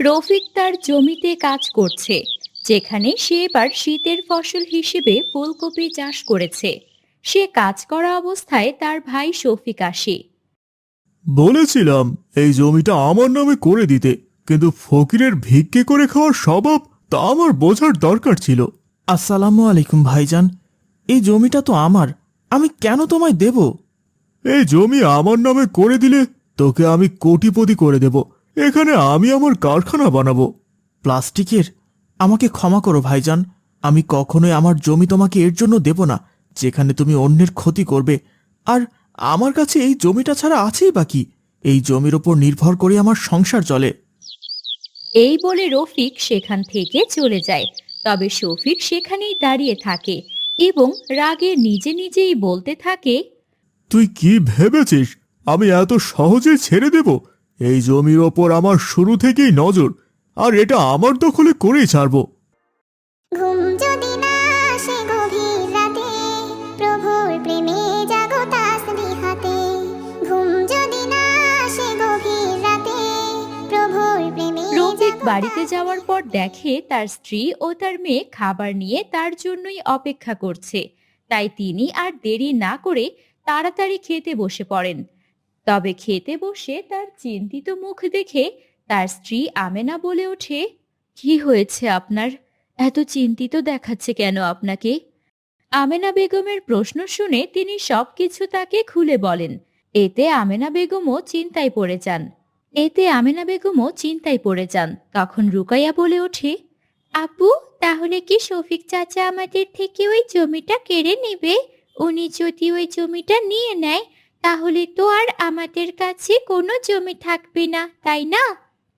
রফিক তার জমিতে কাজ করছে যেখানে সে এবার শীতের ফসল হিসেবে ফুলকপি চাষ করেছে। সে কাজ করা অবস্থায় তার ভাই শফিক আসে। বলেছিলাম এই জমিটা আমার নামে করে দিতে কিন্তু ফকিরের ভিক্ষে করে খাওয়ার স্বভাব তা আমার বোঝার দরকার ছিল। আসসালামু আলাইকুম ভাইজান এই জমিটা তো আমার আমি কেন তোমায় দেব? এই জমি আমার নামে করে দিলে তোকে আমি কোটিপতি করে দেব। এখানে আমি আমার কারখানা বানাবো। প্লাস্টিকের? আমাকে ক্ষমা করো ভাইজান। আমি কখনোই আমার জমি তোমাকে এর জন্য দেব না যেখানে তুমি অন্যের ক্ষতি করবে। আর আমার কাছে এই জমিটা ছাড়া আছেই বাকি এই জমির ওপর নির্ভর করে আমার সংসার চলে। এই বলে রফিক সেখান থেকে চলে যায়। তবে শফিক সেখানেই দাঁড়িয়ে থাকে এবং রাগে নিজে নিজেই বলতে থাকে তুই কি ভেবেছিস? আমি এত সহজে ছেড়ে দেব? এই জমির ওপর আমার শুরু থেকেই নজর আর এটা আমার দখলে করেই ছাড়বো। ঘুম যদি না আসে গভীর রাতে প্রভুর প্রেমে জাগো তাসবিহাতে ঘুম যদি না আসে গভীর রাতে প্রভুর প্রেমে রফিক জাগো বাড়িতে যাওয়ার পর দেখে তার স্ত্রী ও তার মেয়ে খাবার নিয়ে তার জন্যই অপেক্ষা করছে। তাই তিনি আর দেরি না করে তাড়াতাড়ি খেতে বসে পড়েন। তবে খেতে বসে তার চিন্তিত মুখ দেখে তার স্ত্রী আমেনা বলে ওঠে, কি হয়েছে আপনার? এত চিন্তিত দেখাচ্ছে কেন আপনাকে? আমেনা বেগমের প্রশ্ন শুনে তিনি সবকিছু তাকে খুলে বলেন। এতে আমেনা বেগমও চিন্তায় পড়ে যান। এতে আমেনা বেগমও চিন্তায় পড়ে যান। তখন রুকাইয়া বলে ওঠে, আপু, তাহলে কি শফিক চাচা আমাদের থেকে ওই জমিটা কেড়ে নেবে? উনি যদি ওই জমিটা নিয়ে নেয় তাহলে তো আর আমাদের কাছে কোনো জমি থাকবে না তাই না?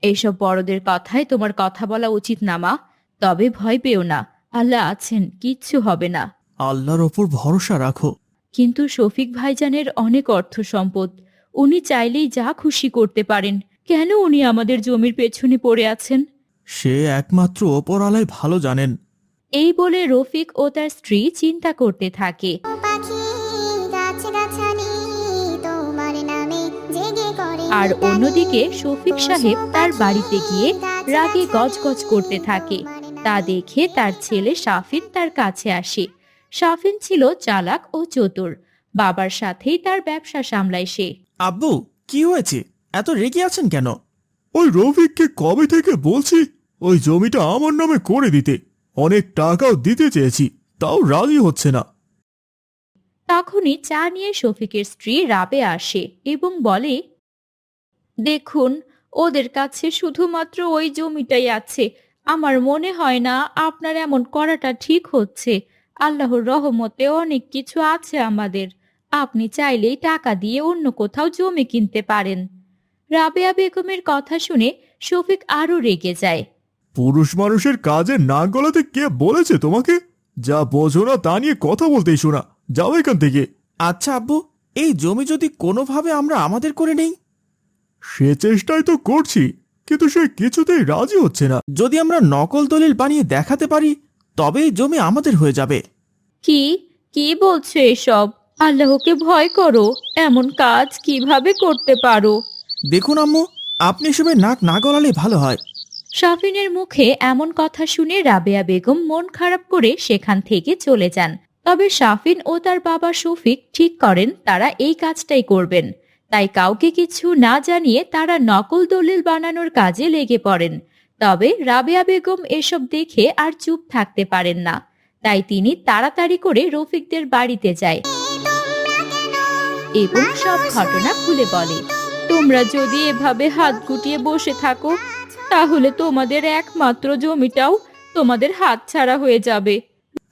এইসব বড়দের কথায় তোমার কথা বলা উচিত না মা। তবে ভয় পেও না। আল্লাহ আছেন কিচ্ছু হবে না। আল্লাহর ওপর ভরসা রাখো। কিন্তু শফিক ভাইজানের অনেক অর্থ সম্পদ। উনি চাইলেই যা খুশি করতে পারেন। কেন উনি আমাদের জমির পেছনে পড়ে আছেন? সে একমাত্র ওপরালায় ভালো জানেন। এই বলে রফিক ও তার স্ত্রী চিন্তা করতে থাকে। পাখি আর অন্যদিকে শফিক সাহেব তার বাড়িতে গিয়ে রাগে গজগজ করতে থাকে। তা দেখে তার ছেলে সাফিন তার কাছে আসে। শাফিন ছিল চালাক ও চতুর। বাবার সাথেই তার ব্যবসা সামলায় সে। আব্বু কি হয়েছে? এত রেগে আছেন কেন? ওই রফিককে কবে থেকে বলছি? ওই জমিটা আমার নামে করে দিতে। অনেক টাকাও দিতে চেয়েছি তাও রাজি হচ্ছে না। তখনই চা নিয়ে শফিকের স্ত্রী রাবে আসে এবং বলে দেখুন ওদের কাছে শুধুমাত্র ওই জমিটাই আছে। আমার মনে হয় না আপনার এমন করাটা ঠিক হচ্ছে। আল্লাহর রহমতে অনেক কিছু আছে আমাদের। আপনি চাইলেই টাকা দিয়ে অন্য কোথাও জমি কিনতে পারেন। রাবেয়া বেগমের কথা শুনে শফিক আরও রেগে যায়। পুরুষ মানুষের কাজে নাক গলাতে কে বলেছে তোমাকে? যা বোঝো না তা নিয়ে কথা বলতেই শোনা। যাও এখান থেকে। আচ্ছা আব্বু এই জমি যদি কোনোভাবে আমরা আমাদের করে নেই? সে চেষ্টাই তো করছি কিন্তু সে কিছুতেই রাজি হচ্ছে না। যদি আমরা নকল দলিল বানিয়ে দেখাতে পারি তবে জমি আমাদের হয়ে যাবে। কি? কি বলছো এসব? আল্লাহকে ভয় করো এমন কাজ কীভাবে করতে পারো? দেখুন আম্মু আপনি এসবে নাক না গলালে ভালো হয়। শাফিনের মুখে এমন কথা শুনে রাবেয়া বেগম মন খারাপ করে সেখান থেকে চলে যান। তবে শাফিন ও তার বাবা শফিক ঠিক করেন তারা এই কাজটাই করবেন। তাই কাউকে কিছু না জানিয়ে তারা নকল দলিল বানানোর কাজে লেগে পড়েন। তবে রাবেয়া বেগম এসব দেখে আর চুপ থাকতে পারেন না। তাই তিনি তাড়াতাড়ি করে রফিকদের বাড়িতে যায় এবং সব ঘটনা খুলে বলে। তোমরা যদি এভাবে হাত গুটিয়ে বসে থাকো তাহলে তোমাদের একমাত্র জমিটাও তোমাদের হাত ছাড়া হয়ে যাবে।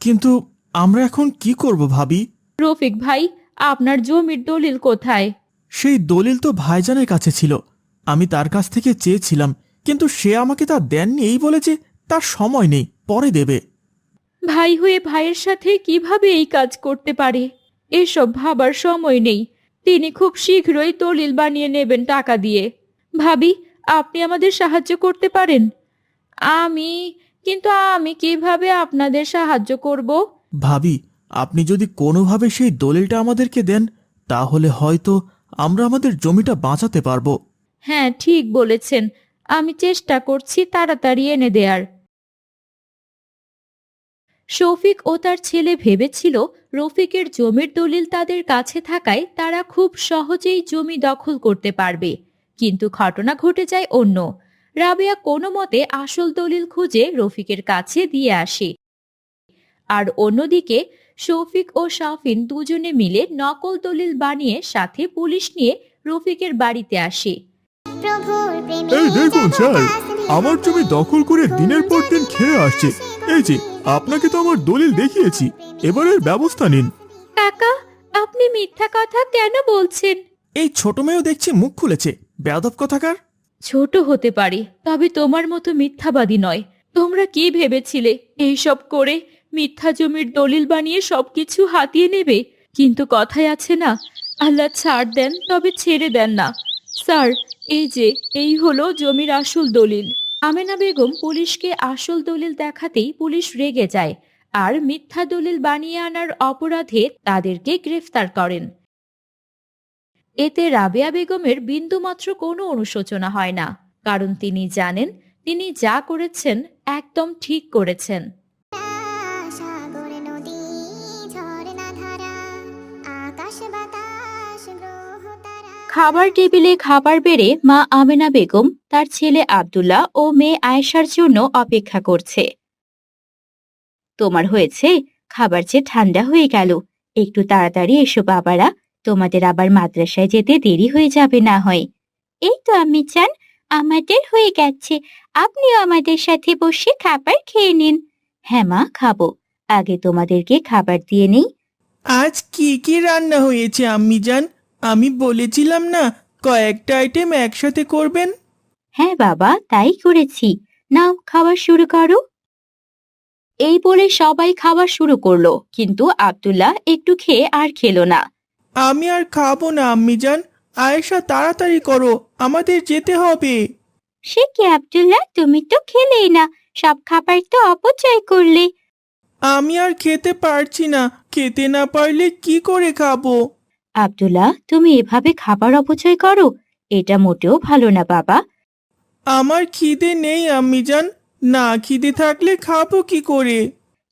কিন্তু আমরা এখন কি করব ভাবি? রফিক ভাই আপনার জমির দলিল কোথায়? সেই দলিল তো ভাইজানের কাছে ছিল। আমি তার কাছ থেকে চেয়েছিলাম কিন্তু সে আমাকে তা দেননি এই বলে যে তার সময় নেই পরে দেবে। ভাই হয়ে ভাইয়ের সাথে কীভাবে এই কাজ করতে পারে? এসব ভাবার সময় নেই। তিনি খুব শীঘ্রই দলিল বানিয়ে নেবেন টাকা দিয়ে। ভাবি আপনি আমাদের সাহায্য করতে পারেন? আমি কিন্তু আমি কীভাবে আপনাদের সাহায্য করব? ভাবি আপনি যদি কোনোভাবে সেই দলিলটা আমাদেরকে দেন তাহলে হয়তো আমরা আমাদের জমিটা বাঁচাতে পারব। হ্যাঁ ঠিক বলেছেন। আমি চেষ্টা করছি তাড়াতাড়ি এনে দেয়ার। শফিক ও তার ছেলে ভেবেছিল রফিকের জমির দলিল তাদের কাছে থাকায় তারা খুব সহজেই জমি দখল করতে পারবে। কিন্তু ঘটনা ঘটে যায় অন্য। রাবেয়া কোনো মতে আসল দলিল খুঁজে রফিকের কাছে দিয়ে আসে। আর অন্যদিকে শফিক ও শাফিন দুজনে মিলে নকল দলিল বানিয়ে সাথে পুলিশ নিয়ে রফিকের বাড়িতে আসে। এই দেখুন স্যার আমার জমি দখল করে দিনের পর দিন খেয়ে আসছে। এই যে আপনাকে তো আমার দলিল দেখিয়েছি। এবারের ব্যবস্থা নিন। কাকা আপনি মিথ্যা কথা কেন বলছেন? এই ছোট মেয়েও দেখছি মুখ খুলেছে। বেয়াদব কথাকার? ছোট হতে পারে তবে তোমার মতো মিথ্যাবাদী নয়। তোমরা কি ভেবেছিলে এইসব করে? মিথ্যা জমির দলিল বানিয়ে সবকিছু হাতিয়ে নেবে। কিন্তু কথায় আছে না, আল্লাহ ছাড় দেন তবে ছেড়ে দেন না। স্যার, এই যে, এই হলো জমির আসল দলিল। আমেনা বেগম পুলিশকে আসল দলিল দেখাতেই পুলিশ রেগে যায় আর মিথ্যা দলিল বানিয়ে আনার অপরাধে তাদেরকে গ্রেফতার করেন। এতে রাবেয়া বেগমের বিন্দুমাত্র কোনো অনুশোচনা হয় না, কারণ তিনি জানেন তিনি যা করেছেন একদম ঠিক করেছেন। খাবার টেবিলে খাবার বেড়ে মা আমেনা বেগম, তার ছেলে আব্দুল্লাহ ও মেয়ে আয়েশার জন্য অপেক্ষা করছে। তোমার হয়েছে? খাবার যে ঠান্ডা হয়ে গেল। একটু তাড়াতাড়ি এসো বাবারা। তোমাদের আবার মাদ্রাসায় যেতে দেরি হয়ে যাবে না হয়। এই তো আমি চান, আমাদের হয়ে গেছে। আপনিও আমাদের সাথে বসে খাবার খেয়ে নিন। হ্যাঁ মা, খাব। আগে তোমাদেরকে খাবার দিয়ে নেই। আজ কি কি রান্না হয়েছে আম্মি জান? আমি বলেছিলাম না কয়েকটা আইটেম একসাথে করবেন? হ্যাঁ বাবা তাই করেছি। নাও খাওয়া শুরু করো। এই বলে সবাই খাওয়া শুরু করল কিন্তু আব্দুল্লাহ একটু খেয়ে আর খেলো না। আমি আর খাব না আম্মি জান আয়েশা তাড়াতাড়ি করো আমাদের যেতে হবে। সে কি আব্দুল্লাহ? তুমি তো খেলেই না সব খাবার তো অপচয় করলে। আমি আর খেতে পারছি না খেতে না পারলে কি করে খাব? আব্দুল্লাহ তুমি এভাবে খাবার অপচয় করো? এটা মোটেও ভালো না বাবা। আমার খিদে নেই আম্মি জান না খিদে থাকলে খাব কি করে?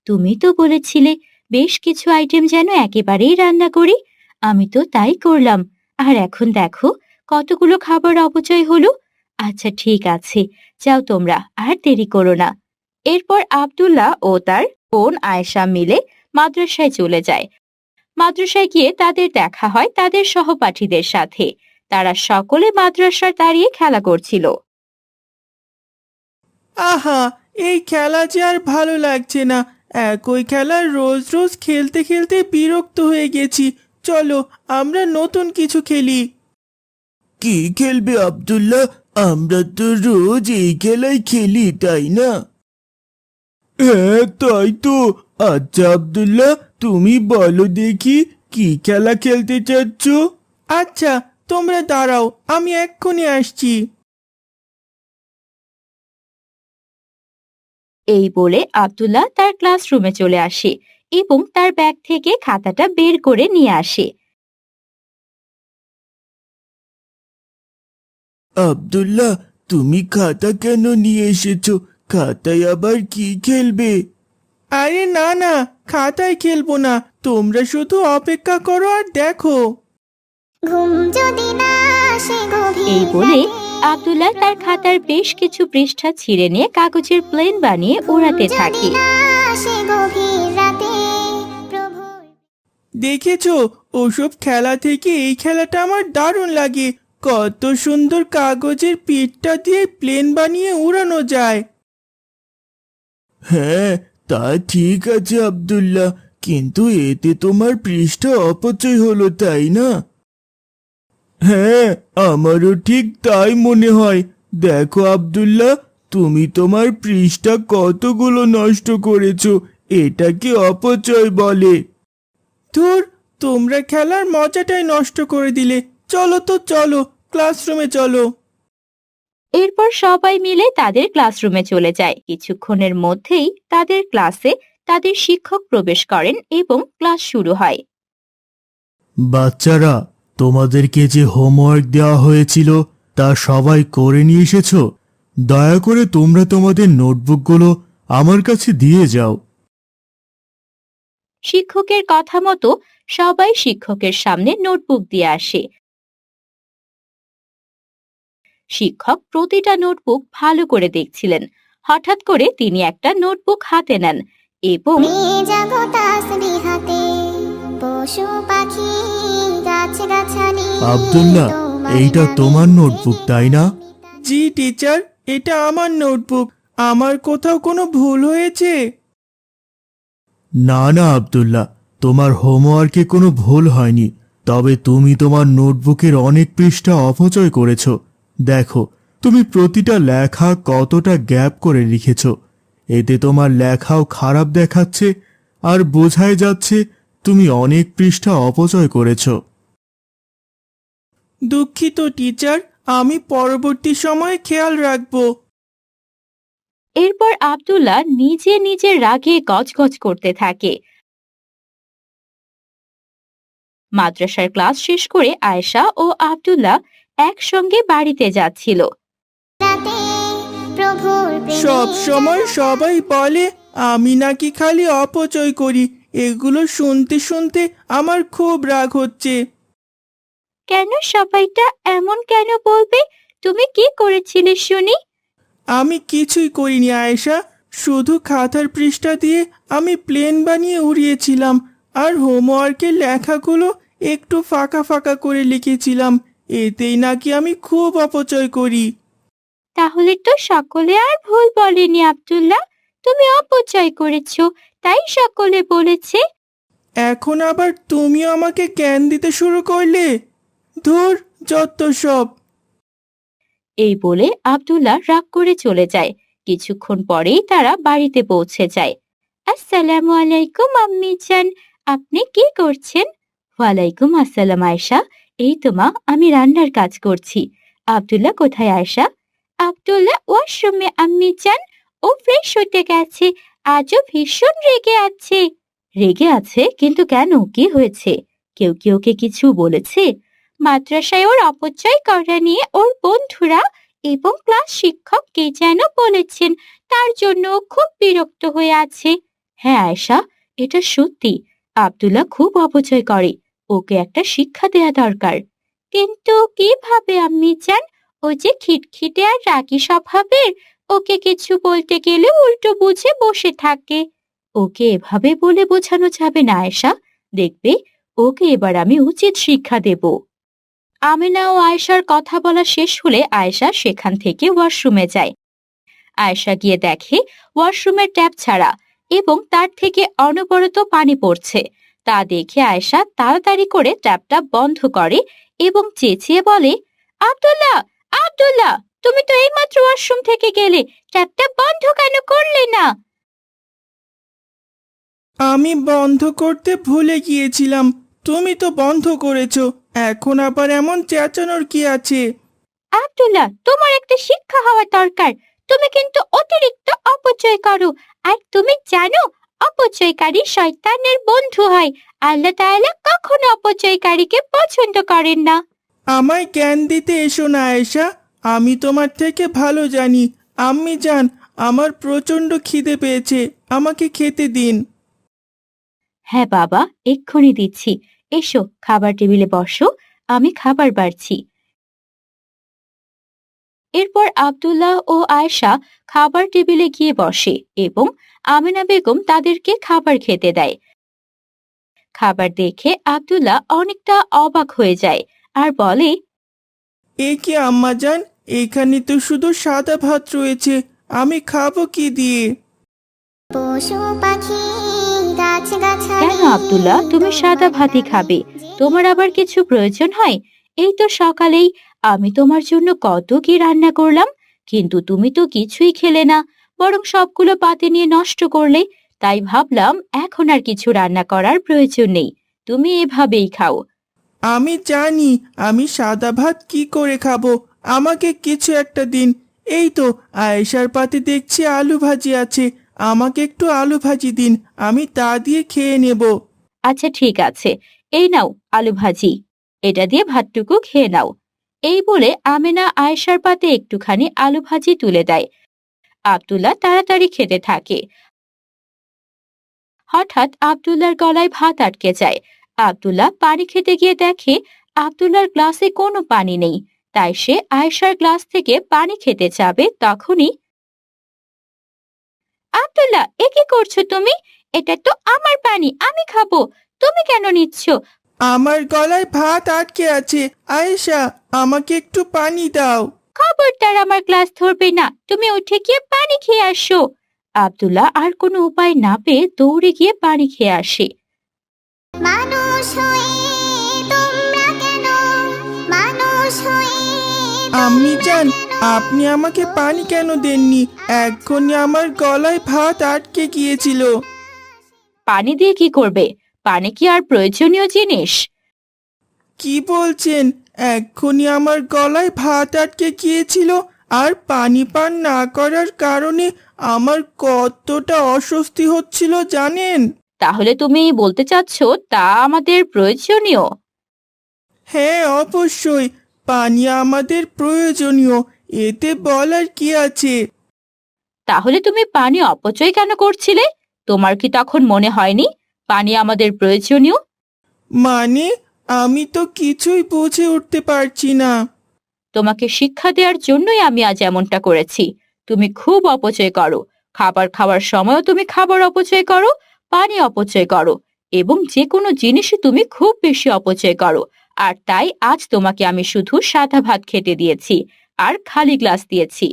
তুমি তো বলেছিলে বেশ কিছু আইটেম যেন একেবারেই রান্না করি। আমি তো তাই করলাম। আর এখন দেখো কতগুলো খাবার অপচয় হলো। আচ্ছা ঠিক আছে যাও তোমরা আর দেরি করো না। এরপর আব্দুল্লাহ ও তার বোন আয়েশা মিলে মাদ্রাসায় চলে যায়। মাদ্রাসায় গিয়ে তাদের দেখা হয় তাদের সহপাঠীদের সাথে। তারা সকলে মাদ্রাসার দাঁড়িয়ে খেলা করছিল। আহা এই খেলা যে আর ভালো লাগছে না। একই খেলা রোজ রোজ খেলতে খেলতে বিরক্ত হয়ে গেছি। চলো আমরা নতুন কিছু খেলি। কি খেলবে আব্দুল্লাহ? আমরা তো রোজ এই খেলাই খেলি তাই না? হ্যাঁ তাই তো। আচ্ছা আব্দুল্লাহ তুমি বলো দেখি কি খেলা খেলতে চাচ্ছ? আচ্ছা তোমরা দাঁড়াও আমি এক্ষুনি আসছি। এই বলে আব্দুল্লাহ তার ক্লাসরুমে চলে আসে এবং তার ব্যাগ থেকে খাতাটা বের করে নিয়ে আসে। আব্দুল্লাহ তুমি খাতা কেন নিয়ে এসেছ? খাতায় আবার কি খেলবে? আরে না না খাতায় খেলব না। তোমরা শুধু অপেক্ষা করো আর দেখো। ঘুম যদি না আসে গভীর এই বলে আব্দুল্লাহ তার খাতার বেশ কিছু পৃষ্ঠা ছিঁড়ে নিয়ে কাগজের প্লেন বানিয়ে উড়াতে থাকে। না আসে গভীর রাতে, প্রভুর দেখেছ? ওসব খেলা থেকে এই খেলাটা আমার দারুণ লাগে। কত সুন্দর কাগজের পিঠটা দিয়ে প্লেন বানিয়ে উড়ানো যায়। হ্যাঁ তা ঠিক আছে, আব্দুল্লাহ। কিন্তু এতে তোমার পৃষ্ঠা অপচয় হলো, তাই না? হ্যাঁ আমারও ঠিক তাই মনে হয়। দেখো, আব্দুল্লাহ, তুমি তোমার পৃষ্ঠা কতগুলো নষ্ট করেছ, এটাকে অপচয় বলে। ধুর, তোমরা খেলার মজাটাই নষ্ট করে দিলে। চলো তো, চলো ক্লাসরুমে চলো। এরপর সবাই মিলে তাদের ক্লাসরুমে চলে যায়। কিছুক্ষণের মধ্যেই তাদের ক্লাসে তাদের শিক্ষক প্রবেশ করেন এবং ক্লাস শুরু হয়। বাচ্চারা তোমাদেরকে যে হোমওয়ার্ক দেওয়া হয়েছিল তা সবাই করে নিয়ে এসেছ? দয়া করে তোমরা তোমাদের নোটবুকগুলো আমার কাছে দিয়ে যাও। শিক্ষকের কথা মতো সবাই শিক্ষকের সামনে নোটবুক দিয়ে আসে। শিক্ষক প্রতিটা নোটবুক ভালো করে দেখছিলেন। হঠাৎ করে তিনি একটা নোটবুক হাতে নেন এবং আব্দুল্লাহ এইটা তোমার নোটবুক তাই না? জি টিচার এটা আমার নোটবুক। আমার কোথাও কোনো ভুল হয়েছে? না না আব্দুল্লাহ তোমার হোমওয়ার্কে কোনো ভুল হয়নি। তবে তুমি তোমার নোটবুকের অনেক পৃষ্ঠা অপচয় করেছ। দেখো তুমি প্রতিটা লেখা কতটা গ্যাপ করে লিখেছ। এতে তোমার লেখাও খারাপ দেখাচ্ছে আর বোঝাই যাচ্ছে তুমি অনেক পৃষ্ঠা অপচয় করেছ। দুঃখিত টিচার। আমি পরবর্তী সময়ে খেয়াল রাখব। এরপর আব্দুল্লাহ নিজে নিজে রাগে গজগজ করতে থাকে। মাদ্রাসার ক্লাস শেষ করে আয়েশা ও আব্দুল্লাহ একসঙ্গে বাড়িতে যাচ্ছিল। রাতে সব সময় সবাই বলে আমি নাকি খালি অপচয় করি। এগুলো শুনতে শুনতে আমার খুব রাগ হচ্ছে। কেন সবাইটা এমন কেন বলবে? তুমি কি করেছিলে শুনি? আমি কিছুই করিনি আয়েশা। শুধু খাতার পৃষ্ঠা দিয়ে আমি প্লেন বানিয়ে উড়িয়েছিলাম। আর হোমওয়ার্কের লেখাগুলো একটু ফাঁকা ফাঁকা করে লিখেছিলাম। এতেই নাকি আমি খুব অপচয় করি। তাহলে তো সকলে আর ভুল বলেনি আব্দুল্লাহ। তুমি অপচয় করেছ তাই সকলে বলেছে। এখন আবার তুমি আমাকে জ্ঞান দিতে শুরু করলে? ধুর যত সব। এই বলে আব্দুল্লাহ রাগ করে চলে যায়। কিছুক্ষণ পরেই তারা বাড়িতে পৌঁছে যায়। আসসালামু আলাইকুম আম্মি জান আপনি কি করছেন? ওয়ালাইকুম আসসালাম আয়েশা। এই তো মা, আমি রান্নার কাজ করছি। আব্দুল্লাহ কোথায়, আয়েশা? আব্দুল্লাহ ওয়াশরুমে, আম্মি জান ও ফ্রেশ হতে গেছে, আজও ভীষণ রেগে আছে। রেগে আছে? কিন্তু কেন? কি হয়েছে? কেউ কি ওকে কিছু বলেছে? মাদ্রাসায় ওর অপচয় করা নিয়ে ওর বন্ধুরা এবং ক্লাস শিক্ষক কে যেন বলেছেন, তার জন্য খুব বিরক্ত হয়ে আছে। হ্যাঁ আয়েশা, এটা সত্যি। আব্দুল্লাহ খুব অপচয় করে। ওকে একটা শিক্ষা দেয়া দরকার। কিন্তু কীভাবে আম্মি চান ও যে খিটখিটে আর রাগী স্বভাবের, ওকে কিছু বলতে গেলে উল্টো বুঝে বসে থাকে। ওকে এভাবে বলে বোঝানো যাবে না, আয়েশা। দেখবে, ওকে এবার আমি উচিত শিক্ষা দেব। আমিনা ও আয়েশার কথা বলা শেষ হলে আয়েশা সেখান থেকে ওয়াশরুমে যায়। আয়েশা গিয়ে দেখে, ওয়াশরুমের ট্যাপ ছাড়া এবং তার থেকে অনবরত পানি পড়ছে। তা দেখে আয়েশা তাড়াতাড়ি করে ট্যাপটা বন্ধ করে এবং চেঁচিয়ে বলে আব্দুল্লাহ আব্দুল্লাহ তুমি তো এইমাত্র ওয়াশরুম থেকে গেলে ট্যাপটা বন্ধ কেন করলে না? আমি বন্ধ করতে ভুলে গিয়েছিলাম। তুমি তো বন্ধ করেছ। এখন আবার এমন চেঁচানোর কি আছে? আব্দুল্লাহ তোমার একটা শিক্ষা হওয়া দরকার। তুমি কিন্তু অতিরিক্ত অপচয় করো। আর তুমি জানো অপচয়কারী শয়তানের বন্ধু হয়। আল্লাহ তাআলা কখনো অপচয়কারীকে পছন্দ করেন না। আমায় জ্ঞান দিতে এসো না আয়েশা। আমি তোমার থেকে ভালো জানি। আম্মি জান আমার প্রচণ্ড খিদে পেয়েছে। আমাকে খেতে দিন। হ্যাঁ বাবা এক্ষুনি দিচ্ছি। এসো খাবার টেবিলে বসো। আমি খাবার বাড়ছি। এরপর আবদুল্লাহ ও আয়েশা খাবার টেবিলে গিয়ে বসে এবং আমিনা বেগম তাদেরকে খাবার খেতে দেয়। খাবার দেখে আব্দুল্লাহ অনেকটা অবাক হয়ে যায় আর বলে এ কি আম্মা জান এখানে তো শুধু সাদা ভাত রয়েছে আমি খাব কি দিয়ে? পশু পাখি গাছ কেন আব্দুল্লাহ? তুমি সাদা ভাতই খাবে। তোমার আবার কিছু প্রয়োজন হয়? এই তো সকালেই আমি তোমার জন্য কত কি রান্না করলাম কিন্তু তুমি তো কিছুই খেলে না। বরং সবগুলো পাতে নিয়ে নষ্ট করলে তাই ভাবলাম এখন আর কিছু রান্না করার প্রয়োজন নেই। তুমি এভাবেই খাও। আমি জানি আমি সাদা ভাত কি করে খাব। আমাকে কিছু একটা দিন। এই তো আয়েশার পাতে দেখছি আলু ভাজি আছে। আমাকে একটু আলু ভাজি দিন আমি তা দিয়ে খেয়ে নেব। আচ্ছা ঠিক আছে। এই নাও আলু ভাজি। এটা দিয়ে ভাতটুকু খেয়ে নাও। এই বলে আমেনা আয়েশার পাতে একটুখানি আলু ভাজি তুলে দেয়। আব্দুল্লাহ তাড়াতাড়ি খেতে থাকে। হঠাৎ আব্দুল্লাহর গলায় ভাত আটকে যায়। আব্দুল্লাহ পানি খেতে গিয়ে দেখে আব্দুল্লাহর গ্লাসে কোনো পানি নেই। তাই সে আয়েশার গ্লাস থেকে পানি খেতে যাবে তখনই আব্দুল্লাহ, এ কি করছ তুমি? এটা তো আমার পানি, আমি খাব। তুমি কেন নিচ্ছ? আমার গলায় ভাত আটকে আছে। আয়েশা, আমাকে একটু পানি দাও। খবরদার আমার গ্লাস ধরবে না। তুমি উঠে গিয়ে পানি খেয়ে আসো। আব্দুল্লাহ আর কোনো উপায় না পেয়ে দৌড়ে গিয়ে পানি খেয়ে আসে। মানুষ হয়ে তোমরা কেন? মানুষ হয়ে আম্মি জান আপনি আমাকে পানি কেন দেননি? এক্ষুনি আমার গলায় ভাত আটকে গিয়েছিল। পানি দিয়ে কি করবে? পানি কি আর প্রয়োজনীয় জিনিস? কি বলছেন? এক্ষুনি আমার গলায় ভাত আটকে গিয়েছিল আর পানি পান না করার কারণে আমার কতটা অস্বস্তি হচ্ছিল জানেন? তাহলে তুমি বলতে চাচ্ছ তা আমাদের প্রয়োজনীয়? হ্যাঁ অবশ্যই। পানি আমাদের প্রয়োজনীয়। এতে বলার কি আছে? তাহলে তুমি পানি অপচয় কেন করছিলে? তোমার কি তখন মনে হয়নি পানি আমাদের প্রয়োজনীয়? মানে আমি তো কিছুই বুঝে উঠতে পারছি না। তোমাকে শিক্ষা দেওয়ার জন্যই আমি আজ এমনটা করেছি। তুমি খুব অপচয় করো। খাবার খাওয়ার সময়ও তুমি খাবার অপচয় করো পানি অপচয় করো এবং যে কোনো জিনিসই তুমি খুব বেশি অপচয় করো। আর তাই আজ তোমাকে আমি শুধু সাদা ভাত খেতে দিয়েছি আর খালি গ্লাস দিয়েছি।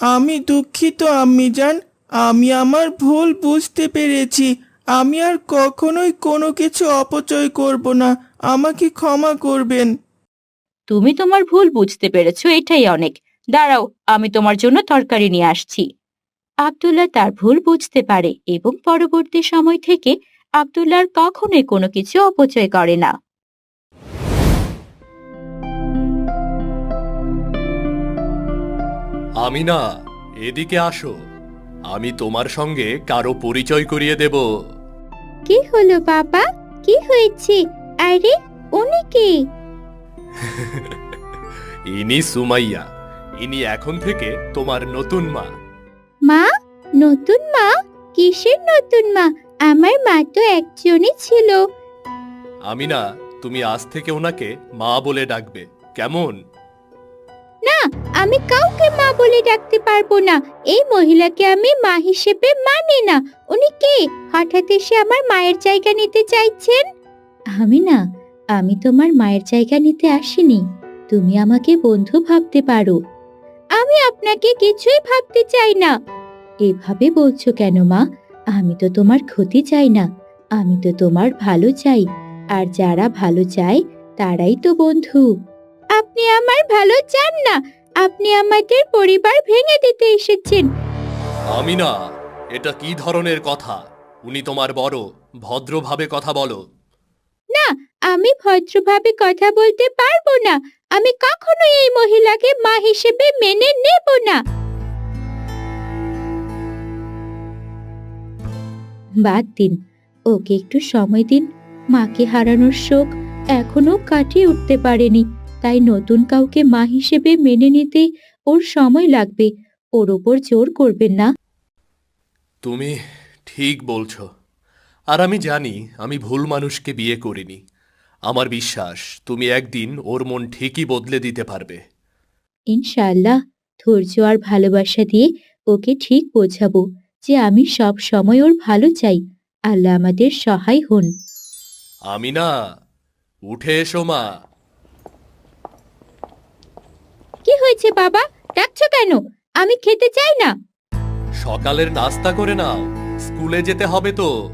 আমি দুঃখিত আম্মি জান আমি আমার ভুল বুঝতে পেরেছি। আমি আর কখনোই কোনো কিছু অপচয় করব না। আমাকে ক্ষমা করবেন। তুমি তোমার ভুল বুঝতে পেরেছ এটাই অনেক। দাঁড়াও আমি তোমার জন্য তরকারি নিয়ে আসছি। আব্দুল্লাহ তার ভুল বুঝতে পারে এবং পরবর্তী সময় থেকে আব্দুল্লাহর কখনোই কোনো কিছু অপচয় করে না। আমিনা এদিকে আসো। আমি তোমার সঙ্গে কারও পরিচয় করিয়ে দেব। কি হলো বাবা? কি হয়েছে? আরে উনি কে? ইনি সুমাইয়া। ইনি এখন থেকে তোমার নতুন মা। মা? নতুন মা? কিসের নতুন মা? আমার মা তো একজনই ছিল। আমি না তুমি আজ থেকে ওনাকে মা বলে ডাকবে। কেমন? না, আমি কাউকে মা বলে ডাকতে পারব না। এই মহিলাকে আমি মা হিসেবে মানি না। উনি কে? হঠাৎ এসে আমার মায়ের জায়গা নিতে চাইছেন? আমি না, আমি তোমার মায়ের জায়গা নিতে আসিনি। তুমি আমাকে বন্ধু ভাবতে পারো। আমি আপনাকে কিছুই ভাবতে চাই না। এভাবে বলছো কেন মা? আমি তো তোমার ক্ষতি চাই না। আমি তো তোমার ভালো চাই। আর যারা ভালো চায়, তারাই তো বন্ধু। আপনি আমার ভালো চান না। আপনি আমাদের পরিবার ভেঙে দিতে এসেছেন। আমিনা এটা কি ধরনের কথা? উনি তোমার বড় ভদ্রভাবে কথা বলো। না আমি ভদ্রভাবে কথা বলতে পারব না। আমি কখনো এই মহিলাকে মা হিসেবে মেনে নেব না। বাদ দিন। ওকে একটু সময় দিন। মাকে হারানোর শোক এখনও কাটিয়ে উঠতে পারেনি। তাই নতুন কাউকে মা হিসেবে মেনে নিতে ওর সময় লাগবে। ওর ওপর জোর করবেন না। তুমি ঠিক বলছো। আর আমি জানি আমি ভুল মানুষকে বিয়ে করিনি। আমার বিশ্বাস তুমি একদিন ওর মন ঠিকই বদলে দিতে পারবে। ইনশাআল্লাহ ধৈর্য আর ভালোবাসা দিয়ে ওকে ঠিক বোঝাবো যে আমি সব সময় ওর ভালো চাই। আল্লাহ আমাদের সহায় হন। আমিনা উঠে এসো মা। কি হয়েছে বাবা? ডাকছো কেন? আমি খেতে চাই না। সকালের নাস্তা করে নাও। স্কুলে যেতে হবে তো।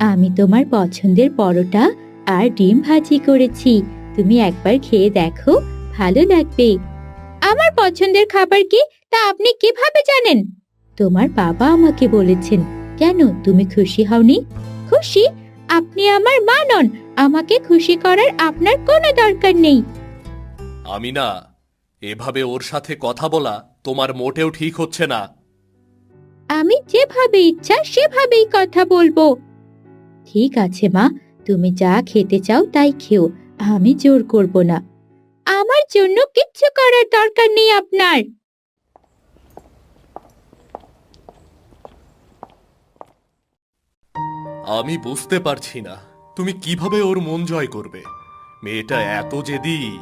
আমি তোমার পছন্দের পরোটা আর ডিম ভাজি করেছি। তুমি একবার খেয়ে দেখো ভালো লাগবে। আমার পছন্দের খাবার কি? তা আপনি কীভাবে জানেন? তোমার বাবা আমাকে বলেছেন কেন? তুমি খুশি হওনি? খুশি? আপনি আমার মা নন। আমাকে খুশি করার আপনার কোনো দরকার নেই। আমিনা এভাবে ওর সাথে কথা বলা তোমার মোটেও ঠিক হচ্ছে না। আমি যেভাবে ইচ্ছা সেভাবেই কথা বলব। ঠিক আছে মা। তুমি যা খেতে চাও তাই খেও। আমি জোর করব না। আমার জন্য কিচ্ছু করার দরকার নেই আপনার। আমি বুঝতে পারছি না। তুমি কীভাবে ওর মন জয় করবে? মেয়েটা এত জেদি।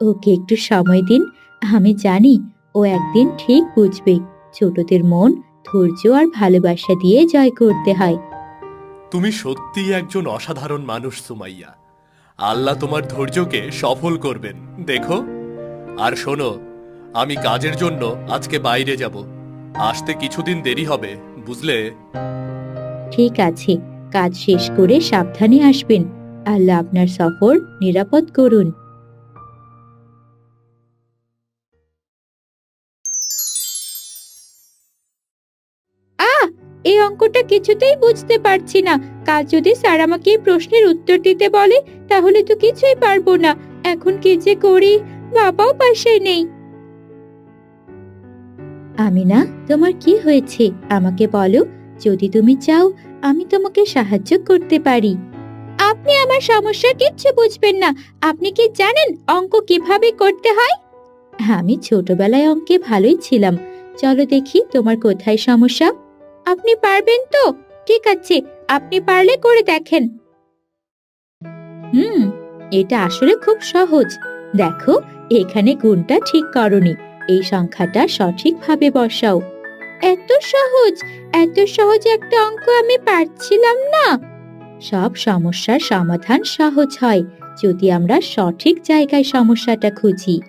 ওকে একটু সময় দিন। আমি জানি ও একদিন ঠিক বুঝবে। ছোটদের মন ধৈর্য আর ভালোবাসা দিয়ে জয় করতে হয়। তুমি সত্যিই একজন অসাধারণ মানুষ সুমাইয়া। আল্লাহ তোমার ধৈর্যকে সফল করবেন। দেখো। আর শোনো আমি কাজের জন্য আজকে বাইরে যাব। আসতে কিছুদিন দেরি হবে বুঝলে? ঠিক আছে। কাজ শেষ করে সাবধানে আসবেন। আল্লাহ আপনার সফর নিরাপদ করুন। এই অঙ্কটা কিছুতেই বুঝতে পারছি না। কাল যদি স্যার আমাকে প্রশ্নের উত্তর দিতে বলে, তাহলে তো কিছুই পারব না। এখন কি যে করি? বাবাও পাশে নেই। আমিনা, তোমার কি হয়েছে? আমাকে বলো। যদি তুমি চাও, আমি তোমাকে সাহায্য করতে পারি। আপনি আমার সমস্যা কিচ্ছু বুঝবেন না। আপনি কি জানেন অঙ্ক কীভাবে করতে হয়? আমি ছোটবেলায় অঙ্কে ভালোই ছিলাম। চলো দেখি তোমার কোথায় সমস্যা। আপনি পারবেন তো? ঠিক আছে, আপনি পারলে করে দেখেন। হুম, এটা আসলে খুব সহজ। দেখো, এখানে গুণটা ঠিক করনি। এই সংখ্যাটা সঠিকভাবে বসাও। এত সহজ এত সহজ একটা অঙ্ক আমি পারছিলাম না। সব সমস্যার সমাধান সহজ হয়, যদি আমরা সঠিক জায়গায় সমস্যাটা খুঁজি।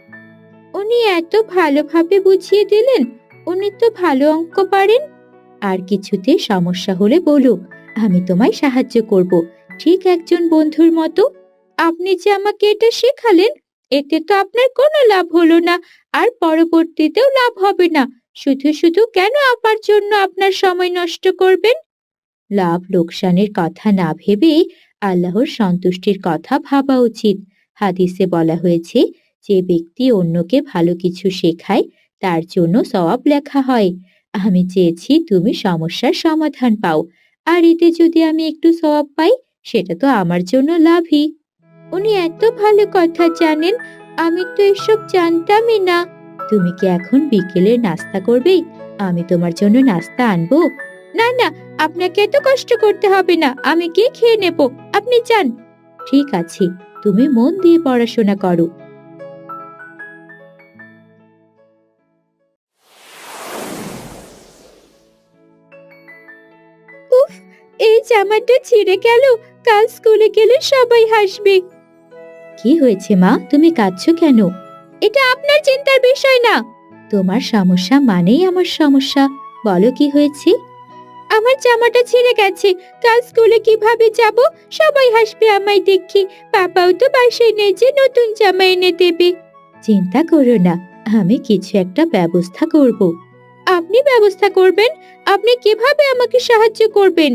উনি এত ভালোভাবে বুঝিয়ে দিলেন, উনি তো ভালো অঙ্ক পারেন। আর কিছুতে সমস্যা হলে বলো, আমি তোমায় সাহায্য করব। ঠিক একজন বন্ধুর মতো। আপনি যে আমাকে এটা শেখালেন, এতে তো আপনার কোনো লাভ হলো না, আর পরবর্তীতেও লাভ হবে না। শুধু শুধু কেন আপার জন্য আপনার সময় নষ্ট করবেন? লাভ লোকসানের কথা না ভেবে আল্লাহর সন্তুষ্টির কথা ভাবা উচিত। হাদিসে বলা হয়েছে, যে ব্যক্তি অন্যকে ভালো কিছু শেখায়, তার জন্য সওয়াব লেখা হয়। আমি চেয়েছি তুমি সমস্যার সমাধান পাও। আর এতে যদি আমি একটু সওয়াব পাই, সেটা তো আমার জন্য লাভই। উনি এত ভালো কথা জানেন, আমি তো এসব জানতামই না। তুমি কি এখন বিকেলের নাস্তা করবে? আমি তোমার জন্য নাস্তা আনব? না না, আপনাকে এত কষ্ট করতে হবে না, আমি কি খেয়ে নেব। আপনি যান। ঠিক আছে, তুমি মন দিয়ে পড়াশোনা করো। জামাটা ছিঁড়ে গেল, কাল স্কুলে গেলে সবাই হাসবে। কি হয়েছে মা? তুমি কাঁদছো কেন? এটা আপনার চিন্তার বিষয় না। তোমার সমস্যা মানেই আমার সমস্যা। বলো কি হয়েছে? আমার জামাটা ছিঁড়ে গেছে। কাল স্কুলে কীভাবে যাব? সবাই হাসবে আমায় দেখি। বাবাও তো বাসায় নেই যে নতুন জামা এনে দেবে। চিন্তা করো না, আমি কিছু একটা ব্যবস্থা করব। আপনি ব্যবস্থা করবেন? আপনি কীভাবে আমাকে সাহায্য করবেন?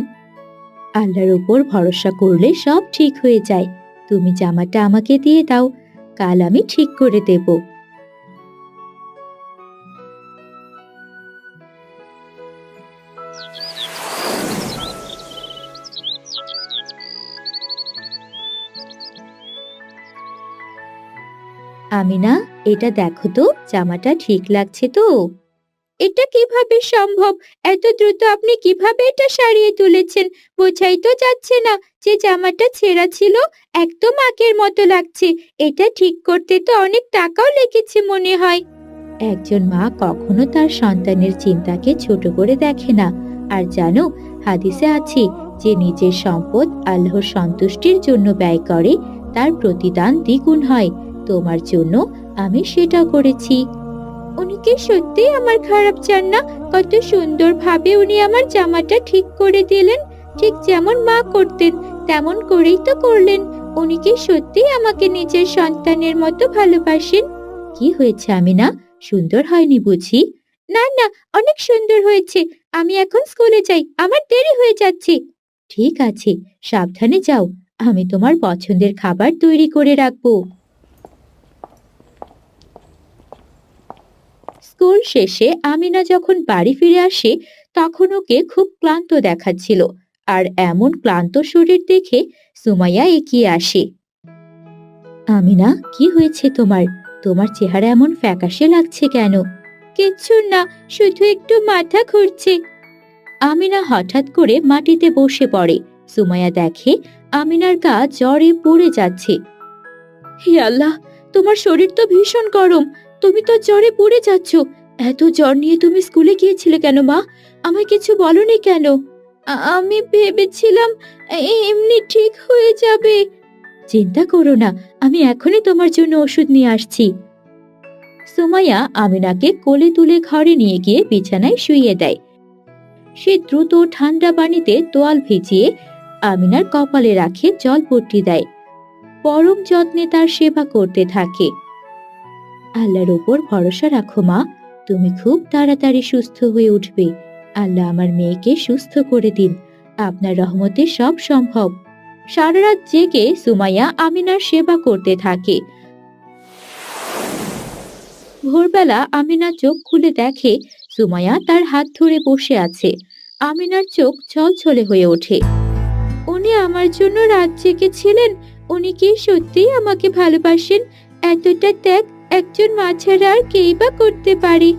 আল্লাহর উপর ভরসা করলে সব ঠিক হয়ে যায়। তুমি জামাটা আমাকে দিয়ে দাও, কাল আমি ঠিক করে দেব। আমিনা, এটা দেখো তো, জামাটা ঠিক লাগছে তো? এটা কীভাবে সম্ভব? এত দ্রুত আপনি কীভাবে এটা সারিয়ে তুলেছেন? বোঝাই তো যাচ্ছে না যে জামাটা ছেঁড়া ছিল, একদম আকের মতো লাগছে। এটা ঠিক করতে তো অনেক টাকাও লেগেছে মনে হয়। একজন মা কখনো তার সন্তানের চিন্তাকে ছোট করে দেখে না। আর জানো, হাদিসে আছে, যে নিজের সম্পদ আল্লাহর সন্তুষ্টির জন্য ব্যয় করে, তার প্রতিদান দ্বিগুণ হয়। তোমার জন্য আমি সেটা করেছি। উনি কি সত্যি আমার খারাপ চান না। কত সুন্দর ভাবে উনি আমার জামাটা ঠিক করে দিলেন। ঠিক যেমন মা করতেন, তেমন করেই তো করলেন। উনি কি সত্যি আমাকে নিজের সন্তানের মতো ভালোবাসেন? কি হয়েছে আমি না সুন্দর হয়নি বুঝি? না না, অনেক সুন্দর হয়েছে। আমি এখন স্কুলে যাই, আমার দেরি হয়ে যাচ্ছে। ঠিক আছে, সাবধানে যাও। আমি তোমার পছন্দের খাবার তৈরি করে রাখব। স্কুল শেষে আমিনা যখন বাড়ি ফিরে আসে, তখন ওকে খুব ক্লান্ত দেখাচ্ছিল। আর এমন ক্লান্ত শরীর দেখে সুমাইয়া এগিয়ে আসে। আমিনা, কি হয়েছে তোমার? তোমার চেহারা এমন ফ্যাকাশে লাগছে কেন? কিচ্ছু না, শুধু একটু মাথা ঘুরছে। আমিনা হঠাৎ করে মাটিতে বসে পড়ে। সুমাইয়া দেখে আমিনার গা জ্বরে পড়ে যাচ্ছে। হে আল্লাহ, তোমার শরীর তো ভীষণ গরম। তুমি তো জ্বরে পড়ে যাচ্ছ। এত জ্বর নিয়ে তুমি স্কুলে গিয়েছিলে কেন মা? আমায় কিছু বলনি কেন? আমি ভেবেছিলাম এমনি ঠিক হয়ে যাবে। চিন্তা করো না, আমি এখনই তোমার জন্য ওষুধ নিয়ে আসছি। সুমাইয়া আমিনাকে কোলে তুলে ঘরে নিয়ে গিয়ে বিছানায় শুইয়ে দেয়। সে দ্রুত ঠান্ডা পানিতে তোয়াল ভিজিয়ে আমিনার কপালে রাখে জলপট্টি দেয়। পরম যত্নে তার সেবা করতে থাকে। আল্লাহর ওপর ভরসা রাখো, মা। তুমি খুব তাড়াতাড়ি সুস্থ হয়ে উঠবে। আল্লাহ আমার মেয়েকে সুস্থ করে দিন। আপনার রহমতে সব সম্ভব। সারা রাত জেগে সুমাইয়া আমিনার সেবা করতে থাকে। ভোরবেলা আমিনা চোখ খুলে দেখে সুমাইয়া তার হাত ধরে বসে আছে। আমিনার চোখ ছলছলে হয়ে ওঠে। উনি আমার জন্য রাত জেগেছিলেন। উনি কি সত্যিই আমাকে ভালোবাসেন? এতটা ত্যাগ একজন মা আর কেই বা করতে পারে।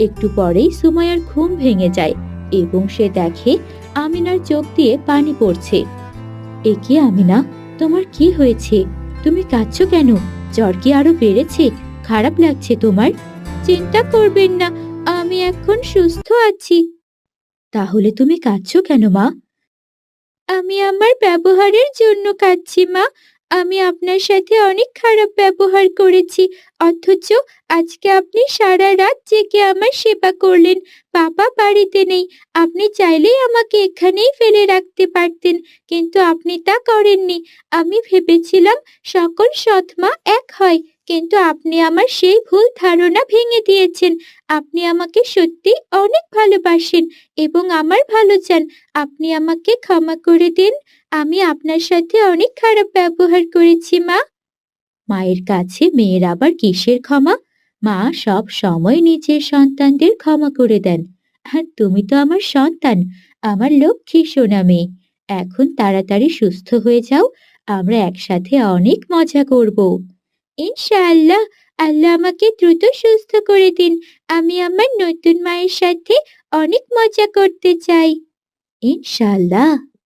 একটু পরেই সুমাইয়ার ঘুম ভেঙে যায় এবং সে দেখে আমিনার চোখ দিয়ে পানি পড়ছে। এ কি আমিনা, তোমার কি হয়েছে? তুমি কাঁদছো কেন? জ্বর কি আরও বেড়েছে? খারাপ লাগছে তোমার? চিন্তা করবেন না, আমি এখন সুস্থ আছি। তাহলে তুমি কাঁদছো কেন মা? আমি আমার ব্যবহারের জন্য কাঁদছি মা আমি আপনার সাথে অনেক খারাপ ব্যবহার করেছি, অথচ আজকে আপনি সারা রাত জেগে আমার সেবা করলেন, বাবা বাড়িতে নেই, আপনি চাইলেই আমাকে এখানেই ফেলে রাখতে পারতেন, কিন্তু আপনি তা করেননি, আমি ভেবেছিলাম সকল সৎমা এক হয়, কিন্তু আপনি আমার সেই ভুল ধারণা ভেঙে দিয়েছেন, আপনি আমাকে সত্যি অনেক ভালোবাসেন এবং আমার ভালো চান, আপনি আমাকে ক্ষমা করে দিন আমি আপনার সাথে অনেক খারাপ ব্যবহার করেছি, মা। মায়ের কাছে মেয়ের আবার কিসের ক্ষমা? মা সব সময় নিজের সন্তানদের ক্ষমা করে দেন। আর তুমি তো আমার সন্তান, আমার লক্ষ্মী সোনা মেয়ে। এখন তাড়াতাড়ি সুস্থ হয়ে যাও, আমরা একসাথে অনেক মজা করব। ইনশাআল্লাহ, আল্লাহ আমাকে দ্রুত সুস্থ করে দিন। আমি আমার নতুন মায়ের সাথে অনেক মজা করতে চাই। ইনশাআল্লাহ।